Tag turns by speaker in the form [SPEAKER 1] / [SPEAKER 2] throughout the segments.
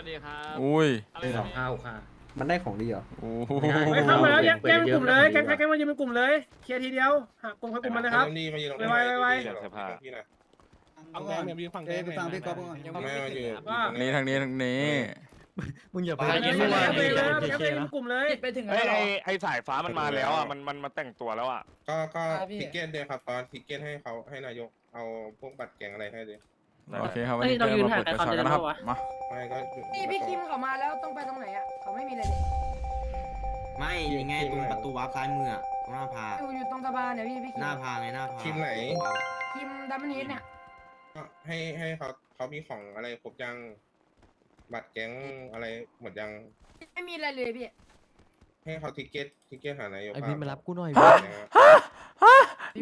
[SPEAKER 1] วัสดีครับ
[SPEAKER 2] อุ้ย
[SPEAKER 1] อะไร
[SPEAKER 3] ส
[SPEAKER 1] นะ
[SPEAKER 3] อง
[SPEAKER 1] พี่
[SPEAKER 3] ห้าหกห้า
[SPEAKER 4] มันได้ของดีเหรอ
[SPEAKER 2] โอ้
[SPEAKER 3] ไม่ได้
[SPEAKER 5] เฮ้ยเข้ามาแล้วแยกแยกเป็นกลุ่มเลยแก๊งใครแก๊งมันยืนเป็นกลุ่มเลย เคลียร์ทีเดียวหากลุ่มใครกลุ่มมันเลยครับ
[SPEAKER 6] นี่มายืนตรง
[SPEAKER 5] ไวๆไว
[SPEAKER 6] เดี๋ยวพี่นะ
[SPEAKER 7] เอาแดงเนี่ยมีฝั่งแดงฟังพี่ก๊อฟก่อน
[SPEAKER 6] ไม่มายืน
[SPEAKER 5] ว่า
[SPEAKER 2] นี่ทางนี้ทางนี้
[SPEAKER 3] มึงอย่าไป
[SPEAKER 5] ไป
[SPEAKER 3] เย็น
[SPEAKER 5] เลย
[SPEAKER 3] ด้วย
[SPEAKER 5] ไปเลยแก๊งไปเป็นกลุ่มเลย
[SPEAKER 8] ไปถึง
[SPEAKER 9] ไอ้
[SPEAKER 8] แล้วเหร
[SPEAKER 9] ไอ้
[SPEAKER 8] อ
[SPEAKER 9] ไอ้สายฟ้ามันมาแล้วอะมันมันมาแต่งตัวแล้วอะ
[SPEAKER 6] ก็ก็
[SPEAKER 8] อ่าพี่
[SPEAKER 6] ทิกเก็ตเลยครับตอนทิกเก็ตให้เขาให้นายกเอาพวกบัตรแกงอะไรให้เลย
[SPEAKER 2] โอเคครับวันนี้เดินมาเปิดกระชากันนะครับมา
[SPEAKER 6] ไม่ก็
[SPEAKER 8] นี่พี่คิมเขามาแล้วต้องไปตรงไหนอะเขาไม่มีเลยเนี่ย
[SPEAKER 10] ไม่ยังไงตรงประตูวาร์ปซ้ายมืออะตรงหน้าพา
[SPEAKER 8] อยู่อยู่ตรงสะพานเนี่ยพี่พี่คิม
[SPEAKER 10] หน้าพาไงหน้าพา
[SPEAKER 6] ทีมไหน
[SPEAKER 8] คิมดัมเบิลเฮดเนี่ย
[SPEAKER 6] ก็ให้ให้เขาเขามีของอะไรครบยัง บัตรแกงอะไรหมดยัง
[SPEAKER 8] ไม่มีอะไรเลยพี่
[SPEAKER 6] ให้เขาทิกเก็ตทิกเก็ตหานายก
[SPEAKER 3] ไอพี่มารับกูหน่อย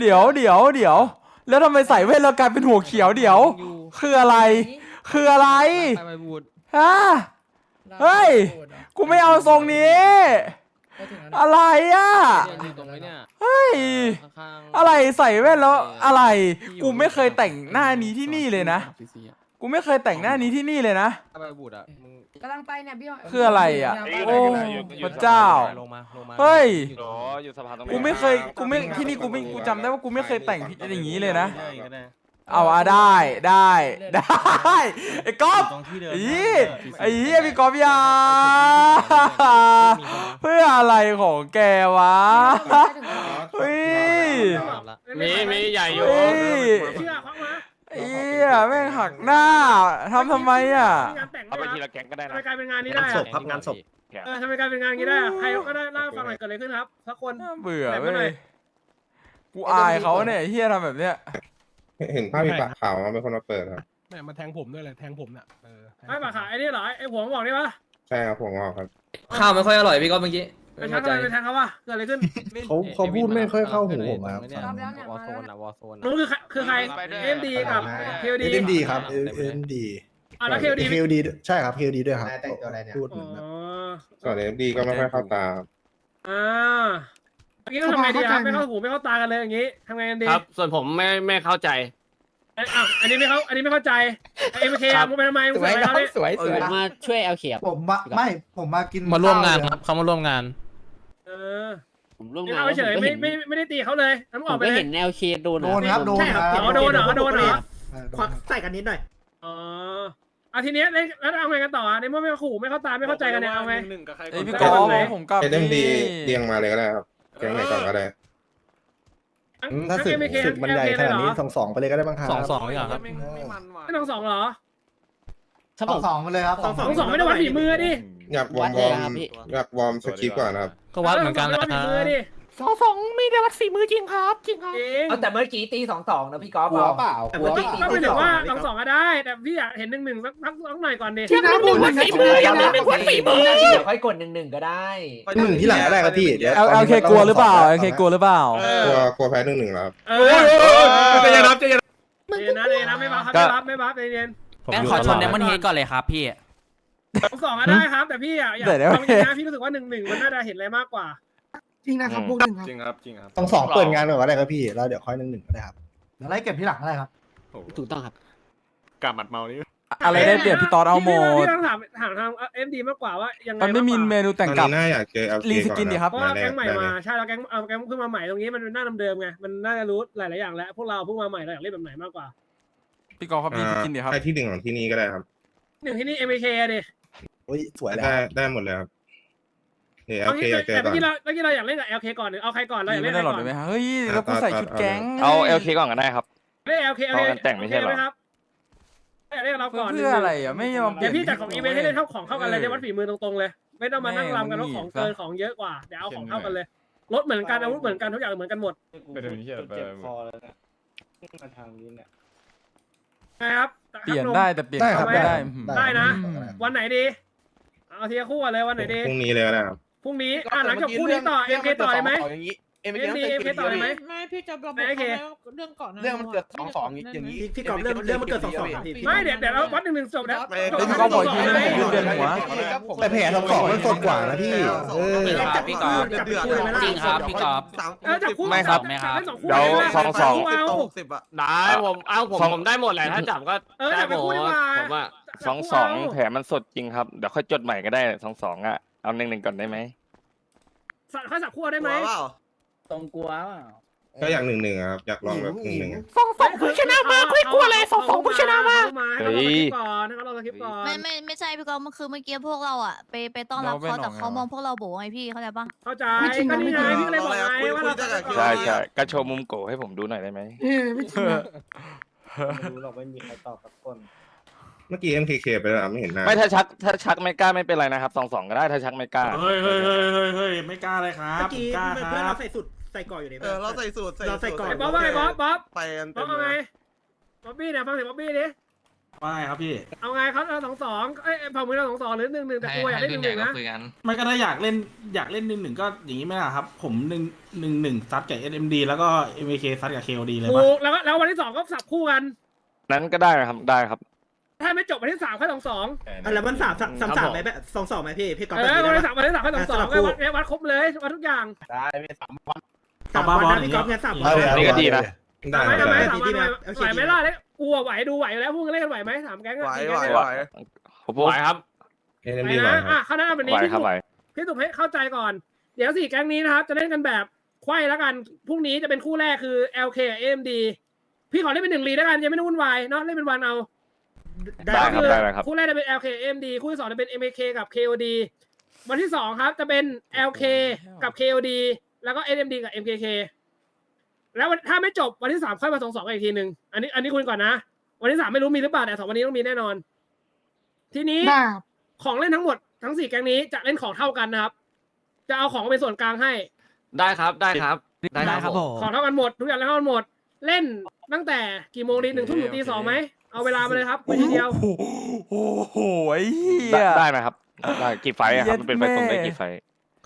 [SPEAKER 2] เดี๋ยวเดี๋ยวเดี๋ยว แล้วทำไมใส่แว่นแล้วกลายเป็นหัวเขียวเดี๋ยว คืออะไร คืออะไร
[SPEAKER 3] ไปไปบูด
[SPEAKER 2] ฮะ เฮ้ย กูไม่เอาทรงนี้
[SPEAKER 8] ไปถึงแล้ว
[SPEAKER 2] อะไรอะ
[SPEAKER 3] อยู่ตรงไหนเนี่ย
[SPEAKER 2] เฮ้ย
[SPEAKER 3] ข้าง
[SPEAKER 2] อะไรใส่แว่นแล้วอะไร กูไม่เคยแต่งหน้านี้ที่นี่เลยนะ กูไม่เคยแต่งหน้านี้ที่นี่เลยนะ
[SPEAKER 3] ไปบูดอะมึง
[SPEAKER 8] กำลังไปเนี่ยพี่
[SPEAKER 2] คืออะไรอะ
[SPEAKER 8] กำลัง
[SPEAKER 2] โอ้
[SPEAKER 8] ไป
[SPEAKER 2] พระเจ้า
[SPEAKER 3] ลงมาลงมา
[SPEAKER 2] เฮ้ย
[SPEAKER 9] โหอยู่สะพานตรงไหน
[SPEAKER 2] กูไม่เคยกูไม่ที่นี่กูไม่กูจำได้ว่ากูไม่เคยแต่งอย่างนี้เลยนะ
[SPEAKER 3] ได้ก็ได้
[SPEAKER 2] เอาอะได้ได้ได้ไอ้ก๊อฟ
[SPEAKER 3] ตรงที่เดิม
[SPEAKER 2] ไอ้ยี่ไอ้ยี่พี่ก๊อฟอยาเพื่ออะไรของแกวะเฮ้ย
[SPEAKER 1] มีมีใหญ่อยู่
[SPEAKER 2] เฮ้ย
[SPEAKER 5] เชื่อควักมา
[SPEAKER 2] ไอ้เหี้ยแม่งหักหน้าทำทำไมอะ
[SPEAKER 5] งานแต่ง
[SPEAKER 9] เอาไป
[SPEAKER 5] ไม่
[SPEAKER 9] ที
[SPEAKER 5] รับ
[SPEAKER 9] ละแก๊งก็ได้
[SPEAKER 5] ทำ
[SPEAKER 9] นะ
[SPEAKER 5] ไมกลายเป็นงานนี้ได้
[SPEAKER 4] ศ
[SPEAKER 5] อะ
[SPEAKER 4] พครับงานศพ
[SPEAKER 5] เออทำไมกลายเป็นงานนี้ได้อะใครก็ได้เล่าให้ฟังหน่อยเกิดอะไรขึ้นครับสักคน
[SPEAKER 2] น่าเบื่อ
[SPEAKER 5] ไหน
[SPEAKER 2] เว้
[SPEAKER 5] มาหน่อย
[SPEAKER 2] ยกูอายเขาเนี่ยไอ้เฮียทำแบบเนี้ย
[SPEAKER 6] เห็นภาพมีปากขาวมาเป็นคนมาเปิดครับ
[SPEAKER 7] แม่มาแทงผมด้วยเลยแทงผมเนี่ยเออแทง
[SPEAKER 5] ไอ้ปากขาไอ้นี่เหรอไอ้หัวบอกนี่ปะ
[SPEAKER 6] ใช่ครับผมออกครับ
[SPEAKER 8] ข้าวไม่ค่อยอร่อยพี่ก๊อฟเมื่อกี้
[SPEAKER 5] ไปชักทำไมไปแทงเขาวะเกิดอะไรขึ้น
[SPEAKER 4] เขาเขาพูดไม่ค่อยเข้าหูผมอะครับ
[SPEAKER 8] รับแล้วเนี่ยว
[SPEAKER 3] อ
[SPEAKER 8] มา
[SPEAKER 3] โซ
[SPEAKER 8] แล้ว
[SPEAKER 3] น
[SPEAKER 8] เนี่ย
[SPEAKER 3] อะวอโซน
[SPEAKER 5] นู้นคือใครคือใครเอ็มดีกับเคลดี
[SPEAKER 4] เอ็มดีครับเอ็มดี
[SPEAKER 5] อะแล้วเคลดี
[SPEAKER 4] เคลดีใช่ครับเคลดีด้วยครับ
[SPEAKER 10] แต่งตัวอะไรเนี่ย
[SPEAKER 4] พูดเห
[SPEAKER 5] อ๋
[SPEAKER 4] มือนแบบ
[SPEAKER 5] อ
[SPEAKER 6] ส่วนเอ็มดีก็ไม่ค่อยเข้าตาครั บ
[SPEAKER 5] อ่าเมื่อกี้ก็ทำไงดีครับไม่เข้าหูไม่เข้าตากันเลยอย่างงี้ทำไงกันดี
[SPEAKER 1] ครับ ส่วนผมไม่ไม่เข้าใจ
[SPEAKER 5] เอ้ยอ้าวอันนี้ไม่เข้าอันนี้ไม่เข้าใจเอ็มเค
[SPEAKER 1] ครับ
[SPEAKER 5] มึงไปทำไมมึงเสือกอะไรเขาเนี่ย
[SPEAKER 8] สวยสวย
[SPEAKER 1] มาช่วยเอาเขียบ
[SPEAKER 4] ผมมาไม่ผมมากิน
[SPEAKER 3] มาร่วมงานครับเขามาร่วมงาน
[SPEAKER 5] เออ
[SPEAKER 1] ผมร่วม
[SPEAKER 5] นี่
[SPEAKER 1] งาน
[SPEAKER 5] เอาเฉยไม่ไม่ไม่ได้ตีเขาเลยน้ำออกไปเลย
[SPEAKER 1] แนวเคโดน
[SPEAKER 4] โดนครับโดน
[SPEAKER 5] ใช่
[SPEAKER 4] ค
[SPEAKER 5] ครั
[SPEAKER 4] รั
[SPEAKER 5] บบอ๋อโดนเหรอโดนเหรอ
[SPEAKER 4] ควักใส่กันนิดหน่อย
[SPEAKER 5] อ๋อเอาทีเนี้ยแล้วแล้วเอาไงกันต่อในเมื่อไม่ขู่ไม่เข้าตาไม่เข้าใจกันเนี่ยเอาไง
[SPEAKER 2] ไอยพี่กอล์ฟผมกลับ
[SPEAKER 6] เอ็มดี
[SPEAKER 2] นี่
[SPEAKER 6] เรียงมาเลยก็ได้ครับ แกงไหนก่อนก็ได้
[SPEAKER 4] ถ้าสึก
[SPEAKER 5] ทั้ง MK
[SPEAKER 4] สึกมันใหญ่ขนาดนี้
[SPEAKER 5] ทั้ง
[SPEAKER 4] สองสองไปเลยก็ได้บ้างครับ
[SPEAKER 3] สองสองอย่างครับ
[SPEAKER 5] ไม่ต้องสองเหรอ
[SPEAKER 4] สองสองไปเลยครับ
[SPEAKER 5] สองสองไม่ได้วัดฝีมือดิ
[SPEAKER 6] อยากวอร์มวอร์มอยากวอร์มสคริปต์ก่อนนะครับ
[SPEAKER 3] ก็วัดเหมือนกัน
[SPEAKER 5] ไม่
[SPEAKER 3] นะ
[SPEAKER 5] ได้วัดฝีมือดิ
[SPEAKER 3] สองสองไม่ได้วัดฝีมือจริงครับ จริงครับ
[SPEAKER 5] จริง
[SPEAKER 8] เอาแต่เมื่อกี้ตีสองสองนะพี่ก๊อฟ
[SPEAKER 4] หัวเปล่า
[SPEAKER 8] หัว
[SPEAKER 5] ก็ก็ไม่ถึงว่าสองสองก็ได้ แต่พี่อยากเห็นหนึ่งหนึ่งสักสักสักหน่อยก่อนดิ
[SPEAKER 8] ที่น้ำบุญวัดฝีมือยังไม่เป็นวัดฝีมือเดี๋ยวค่อยกดหนึ่งหนึ่งก็ได้
[SPEAKER 4] หนึ่งที่หลังก็ได้ครับพี่เดี๋ยว
[SPEAKER 2] เอลเอลเคกลัวหรือเปล่าเอลเคกลัวหรือเปล่า
[SPEAKER 5] เออก
[SPEAKER 6] ลัวกลัวแพ้หนึ่งหนึ่งแล้วครับ
[SPEAKER 5] เออ
[SPEAKER 1] จะยังรับจะยัง
[SPEAKER 5] เย็นนะเย็นนะไม่บัฟครับ
[SPEAKER 2] ก็
[SPEAKER 5] ไม่บัฟไม่บัฟใจเย็น
[SPEAKER 3] งั้นขอชนเดมอนเฮดก่อนเลยครับพี่
[SPEAKER 5] สองสองก็ได้ครับ แต่พี่อยากอยาก
[SPEAKER 2] เดี๋ยวเดี๋ยว
[SPEAKER 5] ลองจริงนะพี่รู้สึกว่าหนึ่งหนึ่งมันน่าจะเห็นอะไรมากกว่า
[SPEAKER 4] จริงนะครับพวกหนึ่งครับ
[SPEAKER 7] จริงครับจริงครับ
[SPEAKER 4] สองสองเปิดงานก่อนก็ได้ครับพี่ แล้วเดี๋ยวค่อยหนึ่งหนึ่งก็ได้ครับเดี๋ยวไล่เก็บที่หลังก็ได้ครับ
[SPEAKER 1] ถูกต้องครับ
[SPEAKER 7] กาบหมัดเมานี่
[SPEAKER 2] อะไรได้เปรียบพี่ตอนเอาหม
[SPEAKER 5] พี่
[SPEAKER 2] ด
[SPEAKER 5] ต้องถามถามทางเอ็มดีมากกว่าว่ายังไง
[SPEAKER 2] มันไม่มีา
[SPEAKER 5] กกว่า
[SPEAKER 2] เมนู
[SPEAKER 6] ต
[SPEAKER 2] แต่
[SPEAKER 6] องน
[SPEAKER 2] กลับ
[SPEAKER 6] นี้น่าอยากเจอเอล
[SPEAKER 2] รีสกินดิครับ
[SPEAKER 5] เพราะว่าแก๊งใหม่มาใช่แล้วแก๊งเอาแก๊งเพิ่งมาใหม่ตรงนี้มันหน้าเดิมๆไงมันน่าจะรู้หลาย ๆ อย่างแล้วพวกเราเพิ่งมาใหม่เราอยากเล่นแบบไหนมากกว่า
[SPEAKER 2] พี่กอล์ฟครับรีสกินดิครับ
[SPEAKER 6] ใครที่หนึ่งของที่นี่ก็ได้ครับ
[SPEAKER 5] หนึ่งที่นี่เอ็มเคดิ
[SPEAKER 4] โอ้ยสวยแล้ว
[SPEAKER 6] ได้ได้หมดเลยครับ เดี๋ยวเอ
[SPEAKER 5] เอา
[SPEAKER 6] ลเค
[SPEAKER 5] งี้
[SPEAKER 6] อยากเจอ
[SPEAKER 5] แต่
[SPEAKER 6] ก่อน
[SPEAKER 5] เมื่อกี้เราเมื่อกี้เราอยากเล่นกับเอลเคก่อนหรือเอาใครก่อนเราอยาก
[SPEAKER 2] ไม่
[SPEAKER 5] เล่น
[SPEAKER 2] ได้
[SPEAKER 5] ใคร
[SPEAKER 2] หรอก
[SPEAKER 5] ก่อน
[SPEAKER 2] ได้ไหมฮะเฮ้ยแล้วกูใส่ชุดแก๊ง
[SPEAKER 9] เอาเอลเคก่อนก็ได้ครับ
[SPEAKER 5] เล่นเอลเคเอลเค
[SPEAKER 9] เอากันแต่งไม่ใช่เหรอ
[SPEAKER 5] ครับอยากเล่นกับเราก่อน
[SPEAKER 2] เพื่ออะไรอะไม่ยอมเป
[SPEAKER 5] เดี๋
[SPEAKER 2] ลี่
[SPEAKER 5] ย
[SPEAKER 2] ย
[SPEAKER 5] วนพี่จัดของอีเวนต์ให้เล่นเท่าของเข้ากันเลยได้วัดฝีมือตรงๆเลย ไม่ต้องมานั่งรำกันว่าของเกินของเยอะกว่าเดี๋ยวเอาของเท่ากันเลยรถเหมือนกันอาวุธเหมือนกันทุกอย่างเหมือนกันหมด
[SPEAKER 7] ไปดูนี่เหี้ยไป
[SPEAKER 5] นะครับ
[SPEAKER 2] เปลี่ยนได้แต่เปลี่ยน
[SPEAKER 4] ได้ครับ
[SPEAKER 2] ไม่ได้
[SPEAKER 5] ได้นะ
[SPEAKER 2] อืม
[SPEAKER 5] วันไหนดี เอาทีละคู่ก่อนเลยวันไหนดี
[SPEAKER 6] พรุ่งนี้เลยก็ได้ครับ
[SPEAKER 5] พรุ่งนี้อะหลังจากคู่นี้ต่อเอ็มเคต่อเลยไหมเอ็มดีเอ็มเคต่อเลยไหม
[SPEAKER 3] ไม่พี่จะบอก
[SPEAKER 5] ไม่โอเค
[SPEAKER 3] เรื่องก่อน
[SPEAKER 7] เรื่องมันเกิดสองสองอย่างนี้
[SPEAKER 4] พี่กอล์ฟเรื่องเรื่องมันเกิดสองสองครับพี่
[SPEAKER 5] ไม่เดี๋ยวเดี๋ยวเราวัดหนึ่งหนึ่งจบแล้ว
[SPEAKER 2] เดี๋ยวพี่ก๊อฟบอกอีกทีนึงผมยืนเดือนหัว
[SPEAKER 4] แต่แผลสองสองมันสดกว่านะพี่เออ
[SPEAKER 3] ครับพี่กอล์ฟ
[SPEAKER 4] จับไปคู่เลยไหมล่ะ
[SPEAKER 3] จริงครับพี่กอล์ฟ
[SPEAKER 5] เออจับคู่
[SPEAKER 3] ไม่ครับ
[SPEAKER 5] จั
[SPEAKER 3] ไม่ครับ
[SPEAKER 5] จัสองคู่
[SPEAKER 9] เดี๋ยว
[SPEAKER 5] เลย
[SPEAKER 9] สองสอง
[SPEAKER 5] เอา
[SPEAKER 1] ได้ผมเอาผมผมได้หมดแหละถ้าจับก็
[SPEAKER 5] เออ
[SPEAKER 1] ได้
[SPEAKER 5] จับ
[SPEAKER 1] ห
[SPEAKER 5] ไป
[SPEAKER 1] ม
[SPEAKER 5] คู่
[SPEAKER 1] ด
[SPEAKER 5] ดีกว่า
[SPEAKER 1] ผมว่า
[SPEAKER 9] สองสองแผลมันสดจริงครับเดี๋ยวค่อยจดใหม่ก็ได้สองสองอะ เอาหนึ่งหนึ่งก่อนได้ไหม
[SPEAKER 5] สัตว์ข้าสับคู่ได้ไหม
[SPEAKER 1] ตรงกลัว
[SPEAKER 6] ก็อยากหนึ่งหนึ่งอะครับอยากลองแบบหนึ่งหนึ่ง
[SPEAKER 3] สองสองผู้ชนะมาคุยกลัวเลยสองสองผู้ชนะมา
[SPEAKER 5] ให้เขาลองสคริปต์ก่อนให้เขาลองสคริปต์ก่อน
[SPEAKER 11] ไม่ไม่ไม่ใช่พี่กอล์ฟมันคือเมื่อกี้พวกเราอะไปไปต้อนรับ
[SPEAKER 2] เราไป
[SPEAKER 11] เขา
[SPEAKER 2] หน่
[SPEAKER 11] แต่
[SPEAKER 2] อย
[SPEAKER 11] เขา
[SPEAKER 2] เหรอ
[SPEAKER 11] มองพวกเราโบไงพี่เข้าใจปะ
[SPEAKER 5] เข้าใจก็นี่ไงพี่ก็เลยบอกไงว่าเรา
[SPEAKER 9] ใช่ใช่ก็โชว์มุมโกให้ผมดูหน่อยได้ไหม
[SPEAKER 4] ไม่รู้หรอกไม่มีใครตอบสักคน
[SPEAKER 6] เมื่อกี้ MKK ไปแล้วอะไม่เห็นหน้า
[SPEAKER 9] ไม่ถ้าชักถ้าชักไม่กล้าไม่เป็นไรนะครับสองสองก็ได้ถ้าชักไม่กล้า
[SPEAKER 7] เฮ้ยเฮ้ยเฮ้ยเฮ้ยเฮ้ยไม่กล้าเลยครับ
[SPEAKER 4] เมื่อกี้
[SPEAKER 7] กล้า
[SPEAKER 4] เพื่อน
[SPEAKER 7] ค
[SPEAKER 4] เพื่อน
[SPEAKER 7] รั
[SPEAKER 4] เรา
[SPEAKER 7] บ
[SPEAKER 4] ใส่สุดใส่ก่ออยู่ใน
[SPEAKER 12] เออเราใส่สูตรใส่
[SPEAKER 4] เราใส่ก่อน
[SPEAKER 5] ไอ้บ๊อบว่าไงบ๊อบบ๊อบ
[SPEAKER 12] ไปกัน
[SPEAKER 5] บ๊
[SPEAKER 12] เต็
[SPEAKER 5] อบ
[SPEAKER 12] ม
[SPEAKER 5] เอา
[SPEAKER 12] เล
[SPEAKER 5] ไง
[SPEAKER 12] ย
[SPEAKER 5] บ๊อบบี้เนี่ยฟังเสียงบ๊อบบี้ดิ
[SPEAKER 7] ว่าไงครับพี่
[SPEAKER 5] เอาไงเขาเราสองสองเอ้ยฝั่งมือเราสองสองหรือหนึ่งหนึ่งแต่กูอยากได้หนึ่งหนึ่งนะ
[SPEAKER 7] ไม่ก็ถ้าอยากเล่นอยากเล่นหนึ่งหนึ่งก็อย่างนี้ไหมล่ะครับ ผมหนึ่งหนึ่งหนึ่งซัดกับ SMD แล้วก็ MK ซัดกับ KOD เลยปะ
[SPEAKER 5] ถูกแล้วก็แล้ววันที่สองก็สับคู่กัน
[SPEAKER 9] นั้นก็ได้ครับได้ครับ
[SPEAKER 5] ถ้าไม่จบวันที่สามค่อยสองสอง
[SPEAKER 4] อะแล้วมันสามสามสามสามไหมแบบสองสองไหมพี่พี่กอล์ฟ
[SPEAKER 5] เอ
[SPEAKER 4] แบบ
[SPEAKER 5] อ
[SPEAKER 4] นี้
[SPEAKER 5] วัน
[SPEAKER 4] ได้
[SPEAKER 5] ที่สาม
[SPEAKER 4] ปะ
[SPEAKER 5] วันที่สามค่อยสองสอง
[SPEAKER 4] อะสลับคู่
[SPEAKER 5] วัดเนี่ยวัดครบเลยวัดทุกอย่าง
[SPEAKER 4] สามวันนะพี่กอล์ฟเนี่ยสามวัน
[SPEAKER 9] นี่ก็ดีนะ
[SPEAKER 6] ได้
[SPEAKER 5] ไหว
[SPEAKER 6] ครับ
[SPEAKER 5] ไหม
[SPEAKER 6] ได้
[SPEAKER 5] สามวันไหวไหวไหม ล่ะเนี่ยกูอะไหวดูไหวอยู่แล้วพวกมึงเล่นกันไหวไหมถามแก๊งอะ
[SPEAKER 12] ไหว
[SPEAKER 5] สี่
[SPEAKER 12] ไหว
[SPEAKER 5] แก๊ง
[SPEAKER 12] ไหว
[SPEAKER 9] ผม
[SPEAKER 1] ไหวครับ
[SPEAKER 6] เอ็
[SPEAKER 5] ไหว
[SPEAKER 6] มดีไหว
[SPEAKER 5] นะครับอะข้านั้นวัน
[SPEAKER 9] ไห
[SPEAKER 5] นี้
[SPEAKER 9] ว
[SPEAKER 5] พี่
[SPEAKER 9] ครับ
[SPEAKER 5] ถูก
[SPEAKER 9] ไหว
[SPEAKER 5] พี่ถูกให้เข้าใจก่อน เดี๋ยวสี่แก๊งนี้นะครับจะเล่นกันแบบไขว้แล้วกันพรุ่งนี้จะเป็นคู่แรกคือ LK กับ AMD พี่ขอเล่นเป็นหนึ่งลีแล้วกันยังไม่ต้องวุ่นวายเนาะเล่นเป็นวันเอา
[SPEAKER 9] ได้ครับ
[SPEAKER 5] ก็อ
[SPEAKER 9] ได้เลยครับ
[SPEAKER 5] คู่แรกจะเป็น LK AMD คู่ที่สองจะเป็น MK กับ KOD วันที่สองครับจะเป็น LK กับ KOD แล้วก็ SMD กับ MKK แล้ววันถ้าไม่จบวันที่สามค่อยมาสองสองกันอีกทีหนึ่งอันนี้อันนี้คุยก่อนนะ วันที่สามไม่รู้มีหรือเปล่าแต่สองวันนี้ต้องมีแน่นอน ทีนี้ของเล่นทั้งหมดทั้งสี่แก๊งนี้จะเล่นของเท่ากันนะครับ จะเอาของเป็นส่วนกลางให้
[SPEAKER 1] ได้ครับได้ครับได้ครับผม
[SPEAKER 5] ของเท่ากันหมดทุกอย่างเท่ากันหมด เล่นตั้งแต่กี่โมงดีหนึ่งทุ่มถึงตีสองไหม เอาเวลามาเลยครับไปทีเดียว
[SPEAKER 2] โอ้โหไอ้เหี้
[SPEAKER 9] ได้
[SPEAKER 2] ย
[SPEAKER 9] ได้นะครับได้กี่ไฟท์อะครับมันเป็นไฟตรงได้
[SPEAKER 2] เย็ดแม่
[SPEAKER 9] กี่ไฟท์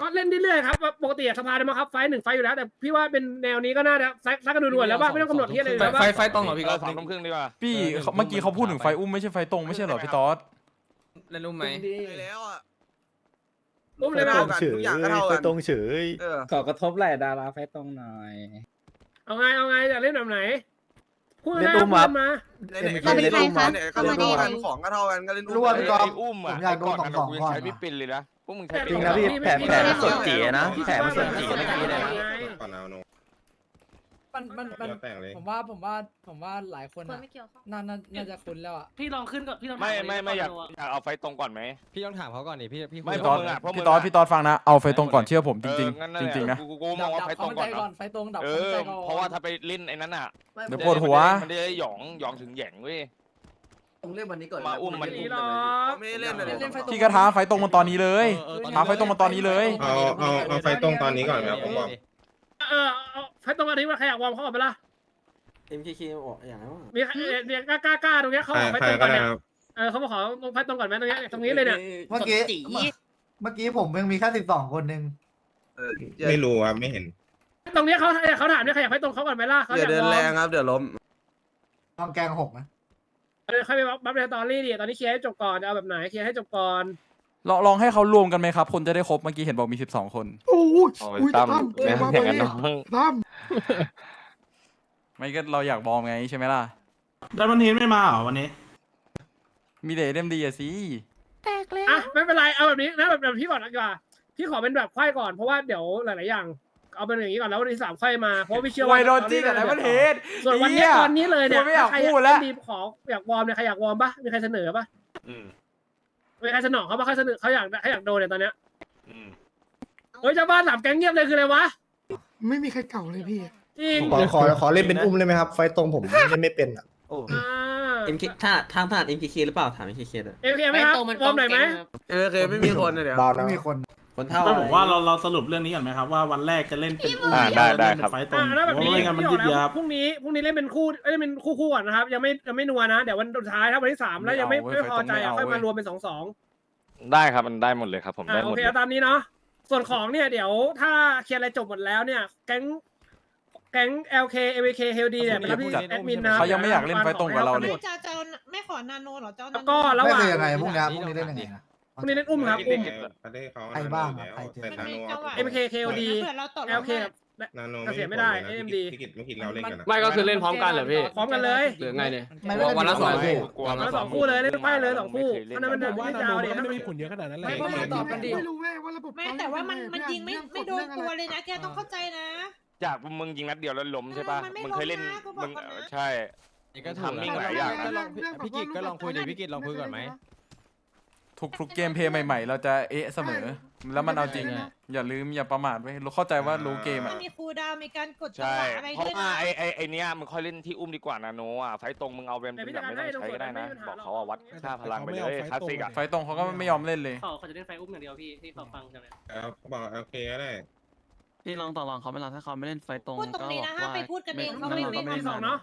[SPEAKER 5] ก็เล่นเรื่อยๆครับปกติอะสภาจะมาครับไฟท์หนึ่งไฟท์อยู่แล้วแต่พี่ว่าเป็นแนวนี้ก็น่าจะซักซักกันด่วนๆแล้วว่าไม่ต้องกำหนดที่อะไรเลยแล้วว่า
[SPEAKER 3] ไฟไฟตรงเหรอพี่
[SPEAKER 9] เอ
[SPEAKER 3] ก็
[SPEAKER 9] อสองทุ่มครึ่งดีกว่า
[SPEAKER 2] พี่เขาเมื่อกี้เขาพูดถึงไฟอุ้มไม่ใช่ไฟตรงไม่ใช่เหรอพี่ต๊อด
[SPEAKER 3] เล่นรู้ไหม
[SPEAKER 12] ไปแล้วอะ
[SPEAKER 5] อุ้มเลยนะ
[SPEAKER 12] เท่ากันทุกอย่างก็เท่ากัน
[SPEAKER 4] ตรงเฉย
[SPEAKER 12] เออ
[SPEAKER 1] ก่อกระทบแหละดาราไฟตรงหน่อย
[SPEAKER 5] เอาไงเอาไงจะเล่นแบบไหน พูด
[SPEAKER 4] เล่
[SPEAKER 5] นะ
[SPEAKER 4] นอุ้ม
[SPEAKER 5] พู
[SPEAKER 4] ครั
[SPEAKER 5] ด
[SPEAKER 4] บ
[SPEAKER 5] มา
[SPEAKER 12] ไหนๆ
[SPEAKER 11] เราเป็นใครคะ
[SPEAKER 12] ไหนๆก็เล่น
[SPEAKER 11] เข้ามาได้
[SPEAKER 12] เท่ากัน
[SPEAKER 11] เลย
[SPEAKER 12] ของก็เท่ากันก็เล่น
[SPEAKER 4] รั่วพี่ก๊อฟ
[SPEAKER 9] ไอ้อุ้มอะ
[SPEAKER 4] ผมอยากโดน
[SPEAKER 9] ไก่
[SPEAKER 4] สอง
[SPEAKER 9] กู
[SPEAKER 4] สอง
[SPEAKER 9] ยังใช้
[SPEAKER 4] ก่อน
[SPEAKER 9] ไม่เป็นเลยนะพวกมึงใช้
[SPEAKER 4] จริงนะพี่แผลแผลมันสดจี๋นะ
[SPEAKER 5] แผลมันสดจี๋นะ
[SPEAKER 6] ก่อนเอาโน
[SPEAKER 1] มันมันมัน
[SPEAKER 6] แล้วแต่งเลย
[SPEAKER 1] ผมว่าผมว่าผมว่าหลายคน
[SPEAKER 11] คน
[SPEAKER 1] อะ
[SPEAKER 11] ไม่เกี่ยวข้อง
[SPEAKER 1] น่าน่าน่าจะคุ้นแล้วอะ
[SPEAKER 3] พี่ลองขึ้นกับพี่ลอง
[SPEAKER 9] ไม่ไม่ไม่อยากอยากเอาไฟตรงก่อนไหม
[SPEAKER 3] พี่ต้องถามเขาก่อนดิพี่พี่
[SPEAKER 9] ไม่
[SPEAKER 2] พี่
[SPEAKER 9] พ
[SPEAKER 2] ต๊
[SPEAKER 9] ว
[SPEAKER 2] อกด
[SPEAKER 9] มึงอะพวกมึ
[SPEAKER 2] พี่
[SPEAKER 9] ง
[SPEAKER 2] ต๊อด
[SPEAKER 9] อะ
[SPEAKER 2] พี่ต๊อดฟังนะเอาไฟตรงก่อนเชื่อผมจริง
[SPEAKER 9] เอองั้น
[SPEAKER 2] ๆจริงๆนะ
[SPEAKER 9] กูกูมองว่าไฟตรงก่อน
[SPEAKER 1] ดับ
[SPEAKER 9] นะ
[SPEAKER 1] ไฟตรงดับ
[SPEAKER 9] เอ
[SPEAKER 1] ความ
[SPEAKER 9] อ
[SPEAKER 1] ใจก่อน
[SPEAKER 9] เพราะว่าถ้าไปเล่นไอ้นั้นอะ
[SPEAKER 2] เดี๋ยวปวดหัว
[SPEAKER 9] มันจะได้หยองหยองถึงแหยงเว้ย
[SPEAKER 4] ต้องเล่นวันนี้ก่อน
[SPEAKER 9] มาอุ้มมัน
[SPEAKER 5] นี่หรอ
[SPEAKER 12] ไม่ได้เล่นเลย
[SPEAKER 1] เล่นไฟตรง
[SPEAKER 2] พี่กระท้าไฟตรงมันตอนนี้เลยท้าไฟตรงมันตอนนี้เลย
[SPEAKER 6] เอาเอาเอาไฟตรงตอนนี้ก่อนไหมครับผมบอก
[SPEAKER 5] เออเอาไฟตรงกันนี้ว่าใครอยากวอร์มเขาออกไปละ
[SPEAKER 4] MKK บอกอย่างนั้น
[SPEAKER 5] มีใครเนี่ยกล้ากล้ากล้าตรงเนี้ยเขา
[SPEAKER 6] ใคร
[SPEAKER 5] ขอไฟ
[SPEAKER 6] ใคร
[SPEAKER 5] ตรง
[SPEAKER 6] ก็
[SPEAKER 5] ก่อน
[SPEAKER 6] ได้
[SPEAKER 5] เนี่ย
[SPEAKER 6] ครับ
[SPEAKER 5] เออเขามาขอลงไฟตรงก่อนไหมตรงเนี้ยตรงนี้เลยเนี่ย
[SPEAKER 4] เมื่อกี้เมื่อกี้ผมยังมีแค่สิบสองคนหนึ่ง
[SPEAKER 6] ไม่รู้ครับไม่เห็น
[SPEAKER 5] ตรงเนี้ยเขาเขาถามเนี่ยใครอยากไฟตรงเขาก่อนไหมล่ะเขา
[SPEAKER 12] อ
[SPEAKER 5] อยาก
[SPEAKER 12] ย่าเดิน
[SPEAKER 5] วอ
[SPEAKER 12] แร
[SPEAKER 5] ร์
[SPEAKER 12] ง
[SPEAKER 5] ม
[SPEAKER 12] ครับ เดี๋ยวล้ม
[SPEAKER 4] ลองแกงหกนะ
[SPEAKER 5] เออใครไปบัฟบัฟในตอรี่ดิตอนนี้เคลียร์ให้จบก่อนจะเอาแบบไหนเคลียร์ให้จบก่อน
[SPEAKER 2] ลองลองให้เขารวมกันไหมครับ คนจะได้ครบเมื่อกี้เห็นบอกมีสิบสองคน
[SPEAKER 9] โอ้ยตั้มไม่ทำอย่างนั้นน้อง
[SPEAKER 2] ไม่ก็เราอยากบอมไงใช่ไหมล่ะ
[SPEAKER 7] ดันมันเฮนไม่มาเหรอวันนี้
[SPEAKER 2] มีแต่เอ็มดีอะสิ
[SPEAKER 5] อะไม่เป็นไรเอาแบบนี้นะแบบแบบพี่ก่อนดีกว่าพี่ขอเป็นแบบไขว้ก่อนเพราะว่าเดี๋ยวหลาย ๆ อย่าง เอาเป็นอย่างนี้ก่อนแล้ววันที่สามไขว้มาเพราะว่าพี่เชื่อ
[SPEAKER 2] ไว
[SPEAKER 5] ว่า
[SPEAKER 2] โดนจี้กับไหนมันเฮด
[SPEAKER 5] ส่วนวันเนี้ยตอนนี้เลยเนี่ย
[SPEAKER 2] กูไม่อยาก
[SPEAKER 5] ใคร
[SPEAKER 2] พูดแล้ว
[SPEAKER 5] ดีขออยากวอร์มเนี่ยใครอยากวอร์มปะมีใครเสนอปะ
[SPEAKER 9] อืม
[SPEAKER 5] มีใครเสนอเขาปะเขาเสนอเขาอยากเขาอยากโดนเนี่ยตอนเนี้ย
[SPEAKER 9] อืม
[SPEAKER 5] เฮ้ยเจ้าบ้านสามแก๊งเงียบเลยคืออะไรวะ
[SPEAKER 1] ไม่มีใครเก่าเลยพี่
[SPEAKER 5] จริง
[SPEAKER 4] ขอขอขอเล่นเป็นอุ้มเลยไหมครับ ไฟตรงผมเล่นไม่เป็นอะ
[SPEAKER 5] อ่า
[SPEAKER 10] MK ถ้าทางถนัด MKK หรือเปล่าถาม MKK ด้วย
[SPEAKER 5] เอ็มเคไหมครับวอร์มหน่อยไหม
[SPEAKER 12] เออเคไม่มีคนเลยเดี๋ยว
[SPEAKER 4] บาวนะ
[SPEAKER 1] ไม่มีคน
[SPEAKER 10] คนเท่า
[SPEAKER 7] ไม่ผมว่าเราเราสรุปเรื่องนี้ก่อนไหมครับว่าวันแรกจะเล่นเป็นอุ้ม
[SPEAKER 9] อ่าได้ได้ครับ
[SPEAKER 7] เล่นเป็นไฟตรง
[SPEAKER 5] อ่าแล้วแบบ
[SPEAKER 7] เพราะ
[SPEAKER 5] นี้
[SPEAKER 7] ไม่งั้นมัน
[SPEAKER 5] พี่
[SPEAKER 7] ยื
[SPEAKER 5] บอก
[SPEAKER 7] ด
[SPEAKER 5] แล้ว
[SPEAKER 7] ยาว
[SPEAKER 5] พรุ่งนี้พรุ่งนี้เล่นเป็นคู่เอ้ยเป็นคู่คู่ก่อนนะครับ ยังไม่ยังไม่นัวนะ เดี๋ยววันสุดท้ายถ้าวันที่สามแล้วยังไม่
[SPEAKER 2] ไม่เอาเว้ย
[SPEAKER 5] ไม่พอใจอะ
[SPEAKER 2] ไม่เอา
[SPEAKER 5] ค่อย
[SPEAKER 2] เว้
[SPEAKER 5] มาย รวมเป็นสองสอง
[SPEAKER 9] ได้ครับมันได้หมดเลยครับผม
[SPEAKER 5] อ่า
[SPEAKER 9] ได้ห
[SPEAKER 5] โอ
[SPEAKER 9] มด
[SPEAKER 5] เค
[SPEAKER 9] เลย
[SPEAKER 5] เอาตามนี้เนาะส่วนของเนี่ยเดี๋ยวถ้าเคลียร์อะไรจบหมดแล้วเนี่ย แก๊งแก๊ง LK MK HLD เนี่ยเป็นที่แอดมินนะ
[SPEAKER 2] เขายังไม่อยากเล่นไฟตรงกับเราเลย
[SPEAKER 11] จะจะไม่ขอนาโนหรอเจ้า
[SPEAKER 5] แล้วก็ระหว่าง
[SPEAKER 4] ไม่คือยังไงพวกเนี้ยพวกนี้เล่นยังไงนะ
[SPEAKER 5] พรุ่งนี้เล่นอุ้มครับอุ้ม
[SPEAKER 6] ประเทศเขา
[SPEAKER 4] ใครบ้างอะใครเจอ
[SPEAKER 6] แต่นาโนเอา
[SPEAKER 5] MK HLD LK และ
[SPEAKER 6] นาโน
[SPEAKER 5] เกษียณไม่ได้
[SPEAKER 6] ผลเลยนะ
[SPEAKER 5] AMD
[SPEAKER 6] พี่กิจเมื่อกี้เราเล่นกันนะ
[SPEAKER 1] ไม่ก็คือเล่นพร้อมกันเหรอพี่
[SPEAKER 5] พร้อมกันเลย
[SPEAKER 1] หรือไงเนี่ย
[SPEAKER 4] ไม่ไม่ได้
[SPEAKER 3] วันละสอง
[SPEAKER 4] คู่
[SPEAKER 3] คู่
[SPEAKER 5] วันละสองคู่เลยเล่นไปเลยสองคู่เพราะนั้นมัน
[SPEAKER 3] ผมว่า
[SPEAKER 5] ไม่
[SPEAKER 3] นาโน
[SPEAKER 5] ยาว
[SPEAKER 3] มัน
[SPEAKER 5] เลย
[SPEAKER 3] ไม่ได้มีผลเยอะขนาดนั้นเลย
[SPEAKER 11] ไม่ก็มาตอบกันดิ
[SPEAKER 4] ไม่รู้เว้ยว่าระบบ
[SPEAKER 11] ไม่แต่ว่ามันมันยิงไม่ไม่โดนตัวเลยนะแกต้องเข้าใจนะ
[SPEAKER 9] จากมึงยิงนัดเดียวแล้วล้มใช่ปะ
[SPEAKER 11] เออมันไม่
[SPEAKER 9] มึงเคยเล่น
[SPEAKER 11] ล้มนะกูบอก
[SPEAKER 9] มึง
[SPEAKER 11] ก่อนนะ
[SPEAKER 9] ใช่
[SPEAKER 3] ก็ถูก
[SPEAKER 9] ทำมิ่งหลายอย่างนะ
[SPEAKER 3] ก็ลองพี่กิจก็ลองคุยดิพี่กิจลองคุยก่อนไหม
[SPEAKER 2] ทุกทุกเกมเพลย์ใหม่ ๆ เราจะเอะเสมอ แล้วมันเอาจริง อย่าลืมอย่าประมาทไว้ยรู้เข้าใจว่ารู้เกม
[SPEAKER 11] มั
[SPEAKER 2] อะ
[SPEAKER 11] นมีคูลดาวน์มีการกดจัง
[SPEAKER 9] ใช่
[SPEAKER 11] หวะอะไร
[SPEAKER 9] เพราะ
[SPEAKER 11] ด้วย
[SPEAKER 9] ว่า
[SPEAKER 11] นะ
[SPEAKER 9] ไอไอไอเนี้ยมึงค่อยเล่นที่อุ้มดีกว่านาโนอะ ไฟตรงมึงเอาแบบ
[SPEAKER 5] แต่พี่
[SPEAKER 9] แบบ
[SPEAKER 5] จัดการ
[SPEAKER 9] ไม่ต้อง
[SPEAKER 5] ให้
[SPEAKER 9] ใช้ก็ได้นะ
[SPEAKER 5] ตรงส่วน
[SPEAKER 9] บอกเขาว่าวัด
[SPEAKER 5] ไม่มีปัญหา
[SPEAKER 9] ค่าพลังไปเลยคลาสสิกอะ
[SPEAKER 2] ไฟตรงเขาก็ไม่ยอมเล่นเลย
[SPEAKER 1] เขาเขาจะเล่นไฟอุ้มอย่างเดียวพี่ที่ฟังจังเลย
[SPEAKER 6] เอาบอกโอเคก็ได้
[SPEAKER 3] พี่ลองต่อรองเขาไม่ลองถ้าเขาไม่เล่นไฟตรง
[SPEAKER 11] พูดตรงนี้นะห้ามไปพูดกันเองเขาไม่ไม่
[SPEAKER 5] ไม่สองเนาะ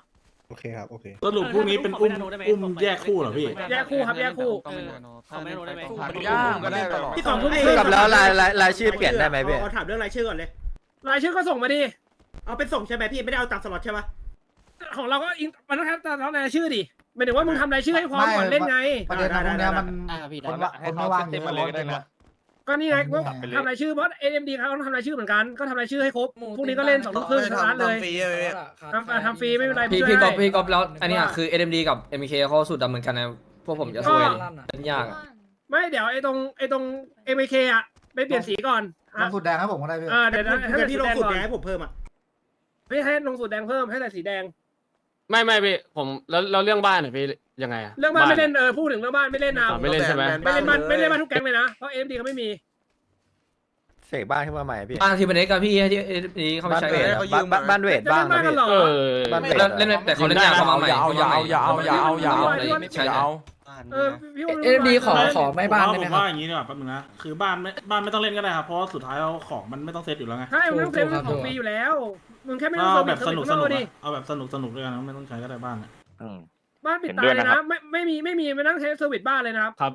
[SPEAKER 4] โอเคครับ โอเค
[SPEAKER 7] สรุปพวกนี้เป็นอุ้มอุ้มแยกคู่เหรอพี่
[SPEAKER 5] แยกคู่ครับแยกคู่
[SPEAKER 3] ต้องเป็นนาโนถ้าเล่นไฟตรง
[SPEAKER 2] มันยากมันเล่นตลอด
[SPEAKER 5] พี่สองทุ่ม
[SPEAKER 12] กับแล้วรายรายรายชื่อเปลี่ยนได้ไหมพี่
[SPEAKER 5] ถามเรื่องรายชื่อก่อนเลย รายชื่อก็ส่งมาดิเอาเป็นส่งใช่ไหมพี่ไม่ได้เอาตามสล็อตใช่ปะของเราก็อิงมันต้องทำตามรายชื่อดิหมายถึงว่ามึงทำรายชื่อให้พร้อมก่อนเล่นไง
[SPEAKER 4] ประเด็นนะพวกเนี้ยมัน
[SPEAKER 3] ได้ครับพี่
[SPEAKER 4] คน
[SPEAKER 3] ได้
[SPEAKER 4] ว่าคนไม่ว่างเย
[SPEAKER 9] เต็ม
[SPEAKER 4] อะ
[SPEAKER 9] มาเลยก็ได้นะ
[SPEAKER 5] ก็นี่ไงก็
[SPEAKER 9] ไปเลย
[SPEAKER 5] ทำรายชื่อเพราะ AMD เขาต้องทำรายชื่อเหมือนกันก็ทำรายชื่อให้ครบพรุ่งนี้ก็เล่นสองทุ่มครึ่งสตาร์ทเลย
[SPEAKER 12] ทำฟรีใช่ไหมพี่
[SPEAKER 5] ทำทำฟรีไม่เป็นไร
[SPEAKER 3] พี่
[SPEAKER 5] ช่วย
[SPEAKER 3] พี่ก๊อฟ
[SPEAKER 5] ให้
[SPEAKER 3] พี่ก๊อฟแล้วอันนี้คือ SMD กับ MK เขาสูตรดำเหมือนกันนะพวกผมจะช่วยเล่นยาก
[SPEAKER 5] ไม่เดี๋ยวไอ้ตรงไอ้ตรง MK อะไปเปลี่ยนสีก่อน
[SPEAKER 4] ล
[SPEAKER 5] อะ
[SPEAKER 4] งสุดแดงให้ผมก็ได้พี่
[SPEAKER 5] เออเดี๋ยวให้
[SPEAKER 8] พี่
[SPEAKER 5] พี่
[SPEAKER 8] ล
[SPEAKER 5] ล
[SPEAKER 8] ง
[SPEAKER 5] ง
[SPEAKER 8] สุ
[SPEAKER 5] สุ
[SPEAKER 8] ด
[SPEAKER 5] ด
[SPEAKER 8] แด
[SPEAKER 5] แด
[SPEAKER 8] ง
[SPEAKER 5] ง
[SPEAKER 8] ให้ผมเพิ่มอะ
[SPEAKER 5] ไม่ให้ลงสุดแดงเพิ่มให้แต่สีแดง
[SPEAKER 1] ไม่ไม่พี่ผมแล้วแล้วเรื่องบ้านเนี่ยพี่ ยังไงอะ
[SPEAKER 5] เรื่องบ้านไม่เล่นเออพูดถึงเรื่องบ้านไม่เล่นนะ
[SPEAKER 1] อะไม่เล่นใช่ไหม
[SPEAKER 5] ไม่เล่นบ้านไม่เล่นบ้านทุกแก๊งเลยนะเพราะ AMD เขาไม่มี
[SPEAKER 12] เสกบ้านขึ้นมาใหม่พี่
[SPEAKER 3] บ้านที่เป็นเอ็กกับพี่ที่นี้เขาไม่ใช้
[SPEAKER 12] บ้าน
[SPEAKER 3] เอ
[SPEAKER 12] เว
[SPEAKER 3] ง
[SPEAKER 12] ทบ้านบ้านบ้านเวทบ้าง
[SPEAKER 5] จะเล่นบ้านกันเหรอ
[SPEAKER 1] เออ
[SPEAKER 12] บ้านเวท
[SPEAKER 3] เล่นแต่เขาเล่นยากเขามาใหม่
[SPEAKER 2] อย่าเอาอย่าเอาอย่าเอาอย่าเอาอย่าเอาอย่าเอา
[SPEAKER 5] ไม่ใช่
[SPEAKER 2] อย่าเอา
[SPEAKER 5] เออพี่ว่า
[SPEAKER 3] เอ็มดีขอขอไม่บ้าน
[SPEAKER 7] ผม
[SPEAKER 3] ได้ไหม
[SPEAKER 7] ผม
[SPEAKER 3] ครับ
[SPEAKER 7] ว่าอย่างนี้ดีกว่าแป๊บนึงนะคือบ้านไม่บ้านไม่ต้องเล่นก็ได้ครับเพราะว่าสุดท้ายเราของมันไม่ต้องเซตอยู่แล้วไง
[SPEAKER 5] ใช่มึงต้องเซฟของฟรีอยู่แล้วมึงแค่ไม่ต้อ
[SPEAKER 7] เอา
[SPEAKER 5] ง
[SPEAKER 7] แบบ
[SPEAKER 5] เซ
[SPEAKER 7] ส
[SPEAKER 5] ฟ
[SPEAKER 7] นุก
[SPEAKER 5] เซ
[SPEAKER 7] ส
[SPEAKER 5] ฟ
[SPEAKER 7] นุก
[SPEAKER 5] ดิ
[SPEAKER 7] เอาแบบสนุกสนุกด้วยกันนะไม่ต้องใช้ก็ได้บ้านอะ
[SPEAKER 9] อืม
[SPEAKER 5] บ้านปิด
[SPEAKER 9] เห็น
[SPEAKER 5] ตา
[SPEAKER 9] ด้วย
[SPEAKER 5] ยเลย
[SPEAKER 9] นะครั
[SPEAKER 5] นะ
[SPEAKER 9] บ
[SPEAKER 5] ไม่ไม่มีไม่มีไม่นั่งใช้เซอร์วิสบ้านเลยนะครับ
[SPEAKER 1] ครับ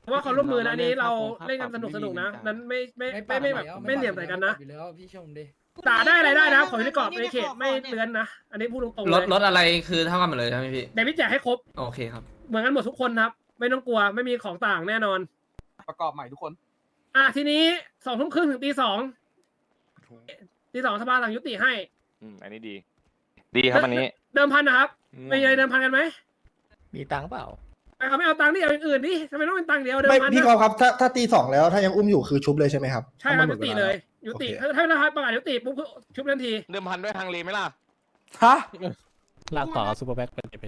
[SPEAKER 5] เพราะว่าเขาร่วมมือนะอันนี้เราเล่นกันสนุกสนุกนะนั้นไม่ไม่ไม่ไม่แบบไม่เหลี่ยมใส่กันนะ
[SPEAKER 3] อยู่แล้วพี่ชมดิ
[SPEAKER 5] ด่าได้อะไรได้นะขออยู่ในกรอบในเขตไม่เลือนนะอันนี้พูดตรงๆ
[SPEAKER 3] ร
[SPEAKER 5] เล
[SPEAKER 3] ถ
[SPEAKER 5] ย
[SPEAKER 3] รถอะไรคือเท่ากันหมดเลยใช่ไหมพี่
[SPEAKER 5] แต่พี่แจกให้ครบ
[SPEAKER 3] โอเคครับ
[SPEAKER 5] เหมือนกันหมดทุกคนครับ ไม่ต้องกลัวไม่มีของต่างแน่นอน
[SPEAKER 3] ประกอบใหม่ทุกคน
[SPEAKER 5] อะทีนี้สองทุ่มครึ่งถึงตีสองตีสองสภาหลังยุติให้
[SPEAKER 9] อืมอันนี้ดี ดีครับอันนี้
[SPEAKER 5] เดิมพันนะครับ ไม่มีอะไรเดิมพันกันไหม
[SPEAKER 12] มีตังค์เปล่า
[SPEAKER 5] แต่เขาไม่เอาตังค์ที่เอาอย่างอื่นดิทำไมต้องเป็นตังค์เดียวเดิม
[SPEAKER 4] ไม่
[SPEAKER 5] พัน
[SPEAKER 4] พี่
[SPEAKER 5] นะ
[SPEAKER 4] กอล์ฟครับถ้าถ้าตีสองแล้วถ้ายังอุ้มอยู่คือชุบเลยใช่ไหมครับ
[SPEAKER 5] ใช่ครับ
[SPEAKER 4] ถ้ามันหม
[SPEAKER 5] ยุ
[SPEAKER 4] ด
[SPEAKER 5] ติ
[SPEAKER 4] วา
[SPEAKER 5] เลยยุติ
[SPEAKER 4] โอเค
[SPEAKER 5] ถ้าถ้าถ้าประกาศยุติปุ๊บคือชุบทันที
[SPEAKER 9] เดิมพันด้วยทางเลไหมล่ะ
[SPEAKER 2] ฮะ
[SPEAKER 3] ลากต่อซูเปอร์แบ็คเป็นไป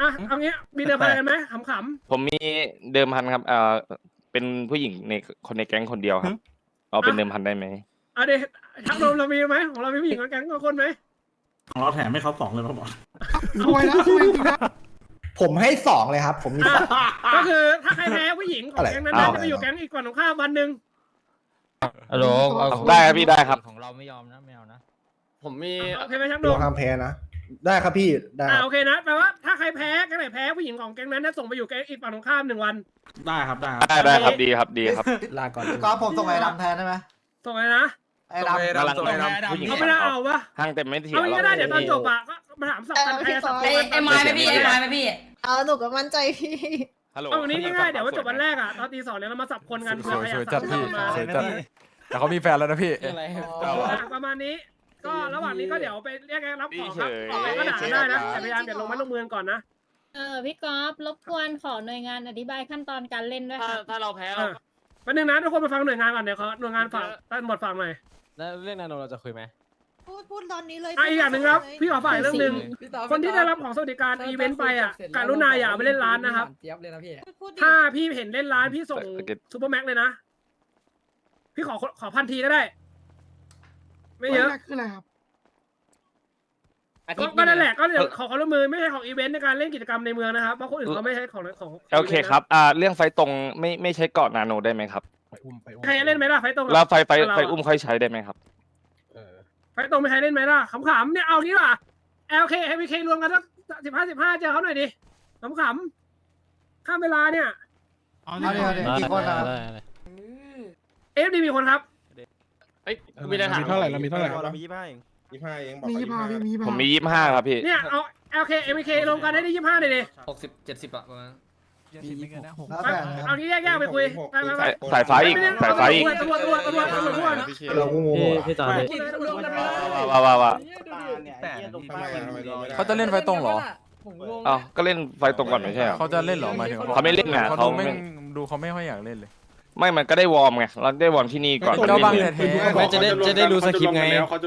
[SPEAKER 5] อะเอางี้มีเดิมพันกันไหมขำ
[SPEAKER 9] ผมมีเดิมพันครับเอ่อเป็นผู้หญิงในคนในแก๊งคนเดียวครับ เอาเป็นเดิมพันได้ไหม
[SPEAKER 5] ๆเอาเดี๋ยวทักโดมเรามีไหมของเรามีผู้หญิงกับแก๊งกับคนไหม
[SPEAKER 7] ของเราแถมให้เขาสองเลยครับบอส
[SPEAKER 4] รวยนะรวยจริงนะผมให้สองเลยครับ ผมมี
[SPEAKER 5] อะ
[SPEAKER 4] สอง
[SPEAKER 5] ก็คือถ้าใครแพ้ผู้หญิงของ
[SPEAKER 4] อะไร
[SPEAKER 5] แก๊งนั้น
[SPEAKER 4] อ้าว
[SPEAKER 5] จะไปอยู่แก๊งอีกก่อนของข้ามวันหนึ่ง
[SPEAKER 3] ฮัลโหล
[SPEAKER 9] ได้ครับพี่ได้ครับ
[SPEAKER 3] ของเราไม่ยอมนะไม่เอานะ
[SPEAKER 1] ผมมี
[SPEAKER 5] โอเคไหมชัก
[SPEAKER 4] โด
[SPEAKER 5] โด
[SPEAKER 4] น
[SPEAKER 5] ม
[SPEAKER 4] ทำแพ้นะ ได้ครับพี่ ได้ค
[SPEAKER 5] อ่า
[SPEAKER 4] รับ
[SPEAKER 5] โอเคนะแปลว่าถ้าใครแพ้แก๊งไหนแพ้ผู้หญิงของแก๊งนั้นจะส่งไปอยู่แก๊งอีกฝั่งของข้ามหนึ่งวัน
[SPEAKER 7] ได้ครับได้ครับ
[SPEAKER 9] ได้ได้ครับดีครับดีครับ
[SPEAKER 3] ลาก่อน
[SPEAKER 4] พี่กอล์ฟผมส่งไอ้ดำแทนได้ไหม
[SPEAKER 5] ส่งเลยนะ
[SPEAKER 4] ไอ้ดำ
[SPEAKER 9] กำลัง
[SPEAKER 12] ส่ง
[SPEAKER 9] กำลัง
[SPEAKER 12] ให้ดำ
[SPEAKER 9] ผู้หญิง
[SPEAKER 5] เขาไม่ได้เอาปะ
[SPEAKER 9] ห้างเต็มไม่เถีย
[SPEAKER 5] เอา
[SPEAKER 9] ง
[SPEAKER 5] งี้ก็ได้เดี๋ยวตอนจบอะก็มาถามสับกันใครจะสับตัวกัน
[SPEAKER 9] ไอ้ไม้ไหมพี่ไอ้ไม้ไหมพี่
[SPEAKER 11] เอาหนูก็มั่นใจพี่
[SPEAKER 9] ฮัลโหล
[SPEAKER 5] เอาวันนี้ง่ายๆเดี๋ยวว่าจบวันแรกอะตอนตีสองเนี่ยเรามาสับคนกัน
[SPEAKER 2] ส
[SPEAKER 5] เพื่อ
[SPEAKER 2] วย
[SPEAKER 5] ใครอ
[SPEAKER 2] ส
[SPEAKER 5] ยา
[SPEAKER 2] วย
[SPEAKER 5] ก
[SPEAKER 2] จั
[SPEAKER 5] สั
[SPEAKER 2] ด
[SPEAKER 5] บ
[SPEAKER 2] พี่
[SPEAKER 5] มา
[SPEAKER 2] สวยจัดแต่เขามีแฟนแล้วนะพี่
[SPEAKER 5] อะประมาณนี้ ก็ระหว่างนี้ก็เดี๋ยวไปเรียกรับของครับ
[SPEAKER 9] เฉย
[SPEAKER 5] ต่อไปก็ด่ากันได้นะแต่พยายามอย่าลงไม้ลงมือกันก่อนนะ
[SPEAKER 11] เออพี่กอล์ฟรบกวนขอหน่วยงานอธิบายขั้นตอนการเล่นด้วย
[SPEAKER 1] ถ้า
[SPEAKER 11] ค่ะ
[SPEAKER 1] ถ้าเราแพ้
[SPEAKER 5] อะ
[SPEAKER 1] เรา
[SPEAKER 5] แป๊บนึงนะทุกคนมาฟังหน่วยงานก่อนเดี๋ยวเขาหน่วยงานฝากตำรวจฝากหน่อย
[SPEAKER 3] แล้วเรื่องนาโนเราจะคุยไหม
[SPEAKER 11] พูดพูดตอนนี้เลย
[SPEAKER 5] อะอีกอย่างหนึ่งครับ พี่ขอฝากอีกเรื่องหนึ่งคนที่ได้รับของสวัสดิการอีเวนต์ไปอะการุณาอย่าเอาไปเล่นร้านนะครับ
[SPEAKER 3] เจี๊ยบเลยนะพี่
[SPEAKER 11] พูดพูดดิ
[SPEAKER 5] ถ้าพี่เห็นเล่นร้านพี่ส่งซูเปอร์แม็กเลยนะ พี่ขอขอพันทีก็ได้ ไม่เยอะ
[SPEAKER 4] คืออะไรครับ
[SPEAKER 5] ก็ก็นั่นแหละก็เดี๋ยวขอความร่วมมือไม่ใช่ของอีเวนต์ในการเล่นกิจกรรมในเมืองนะครับเพราะคนอื่นเขาไม่ใช่ของของ
[SPEAKER 9] โอเคครับ อ่า เรื่องไฟตรงไม่ไม่ใช้เกาะนาโนได้ไหมครับ
[SPEAKER 5] ใครจะเล่นไหมล่ะไฟตรงอะ
[SPEAKER 9] แล้วไฟไฟ
[SPEAKER 5] เราอะ
[SPEAKER 9] ไฟอุ้มค่อยใช้ได้ไหมครับ
[SPEAKER 5] ไฟตรงไม่ใครเล่นไหมล่ะขำๆเนี่ยเอางี้ว่ะ LK MK รวมกันสักสิบห้าสิบห้าเจอเขาหน่อยดิขำๆข้ามเวลาเนี่ย
[SPEAKER 4] เอาเดี๋ยวเดี๋ยวกี่คนอะ
[SPEAKER 5] เอฟดีมีคนครับ
[SPEAKER 1] อ้ยมีอะไรถาม
[SPEAKER 6] เท่าไหร่เรามีเท่าไหร่
[SPEAKER 12] เรามียี่ห้าเอง
[SPEAKER 6] ยี่ห้าเองบอก
[SPEAKER 5] มี
[SPEAKER 6] เขา
[SPEAKER 5] ยี่
[SPEAKER 6] ยี่
[SPEAKER 5] ห้า
[SPEAKER 6] ห้า
[SPEAKER 5] มียี่ห้า
[SPEAKER 9] ผมมียี่ห้าครับพี่
[SPEAKER 5] เนี่ยเอา LK MK รวมกันได้ที่ยี่ห้าเลยดิ
[SPEAKER 3] หกสิบเจ็ดสิบอะประมาณ
[SPEAKER 4] แล้วแต่นะค
[SPEAKER 5] เอา
[SPEAKER 4] รับ
[SPEAKER 5] งี้แยกๆไปคุยไปไปไป
[SPEAKER 9] สายสายฟ้าอีกสายฟ้าอีก
[SPEAKER 5] ตำรวจตำรวจตำรวจตำรวจตำรวจ
[SPEAKER 4] เราก็งงๆ
[SPEAKER 12] พี่จอด
[SPEAKER 9] ว้าวว้าวว้าว
[SPEAKER 6] ทำไมอะทำไมดูไม่ได้
[SPEAKER 2] เขาจะเล่นไฟตรงเหรอ
[SPEAKER 9] อ้าวก็เล่นไฟตรงก่อนไม่ใช่เหรอ
[SPEAKER 2] เขาจะเล่นเหรอหมายถึง
[SPEAKER 9] เขาไม่เล่นน่ะ
[SPEAKER 2] เขา
[SPEAKER 9] เขา
[SPEAKER 2] ดู
[SPEAKER 9] ไม่
[SPEAKER 2] ไม่ดูเขาไม่ค่อยอยากเล่นเลย
[SPEAKER 9] ไม่มันก็ได้วอร์มไงเราได้วอร์มที่นี่ก่อน
[SPEAKER 2] เจ้าบาง
[SPEAKER 9] เล่น
[SPEAKER 2] แท้ๆ
[SPEAKER 12] ไม่จะได้จะได้รู้สคริปต์ไง